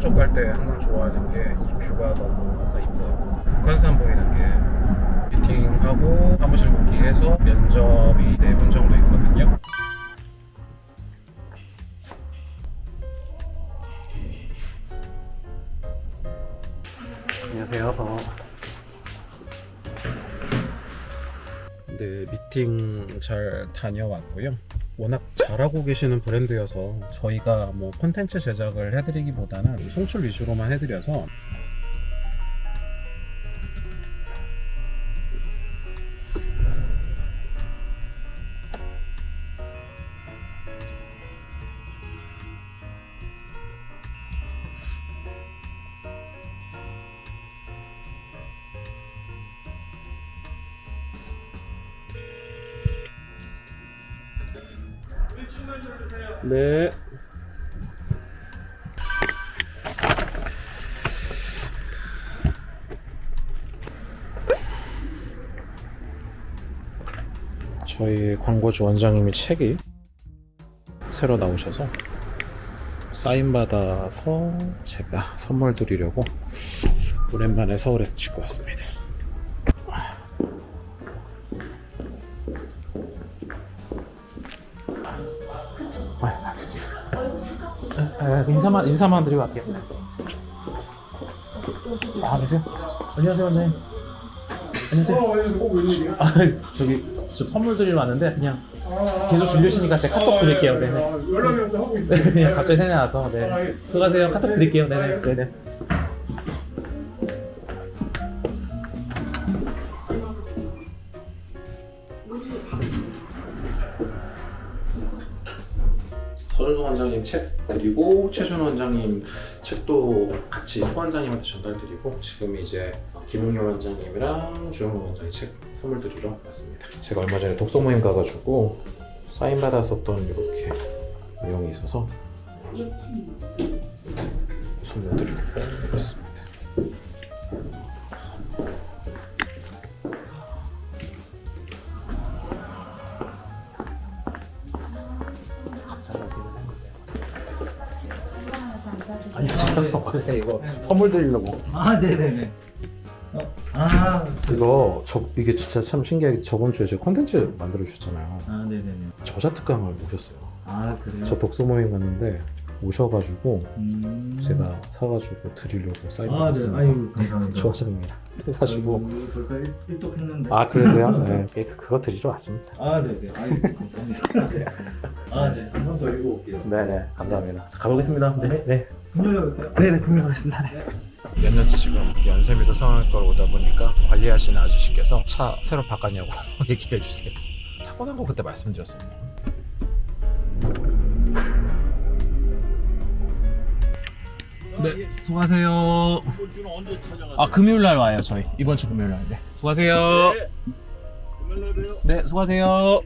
쪽 갈 때 항상 좋아하는 게 이 뷰가 너무 이뻐요. 북한산 보이는 게 미팅하고 사무실 복귀해서 면접이 네분 정도 있거든요. 안녕하세요. 네, 미팅 잘 다녀왔고요. 워낙 잘하고 계시는 브랜드여서 저희가 뭐 콘텐츠 제작을 해드리기보다는 송출 위주로만 해드려서 네. 저희 광고주 원장님이 책이 새로 나오셔서 사인 받아서 제가 선물 드리려고 오랜만에 서울에서 찍고 왔습니다. 아, 인사만 인사만 드리고 갈게요. 아, 계세요? 안녕하세요, 원장님. 안녕하세요. 아, 저기 저 선물 드리러 왔는데 그냥 계속 줄리시니까 제가 카톡 드릴게요. 네. 네. 연락이 없다 하고 있어. 네, 그냥 갑자기 생각나서 네. 수고하세요. 카톡 드릴게요. 네네. 네네. 서준성 원장님 책 드리고 최준 원장님 책도 같이 소 원장님한테 전달드리고 지금 이제 김웅열 원장님이랑 조영호 원장님 책 선물 드리러 왔습니다. 제가 얼마 전에 독서 모임 가가지고 사인 받았었던 이렇게 내용이 있어서 선물 드리고 왔습니다. 아니 잠깐만 그냥 이거 선물 드리려고 아, 네네네. 어, 아, 이거 저 이게 진짜 참 신기하게 저번 주에 제가 컨텐츠 만들어 주셨잖아요 아, 네네네. 저자 특강을 오셨어요 아, 그래요? 저 독서 모임 갔는데 오셔가지고 음... 제가 사가지고 드리려고 사인 아, 네. 받았습니다 아유, 감사합니다. 좋아집니다 해가지고 아이고, 벌써 일- 일독했는데. 아 그러세요? 네 예, 그거 드리러 왔습니다 아, 네 네. 아이고, 감사합니다. 네. 아, 네. 한 번 더 읽어볼게요. 네네 감사합니다 가보겠습니다 네. 네. 금요일에 뵐게요. 네네 분명 하겠습니다 네. 몇 년째 지금 연세미도 성형외과로 오다 보니까 관리하시는 아저씨께서 차 새로 바꿨냐고 얘기를 해주세요 타고 난 거 그때 말씀드렸습니다 네 수고하세요? 아 금요일 날 와요 저희 이번 주 금요일 날 네. 수고하세요 봬요. 네 수고하세요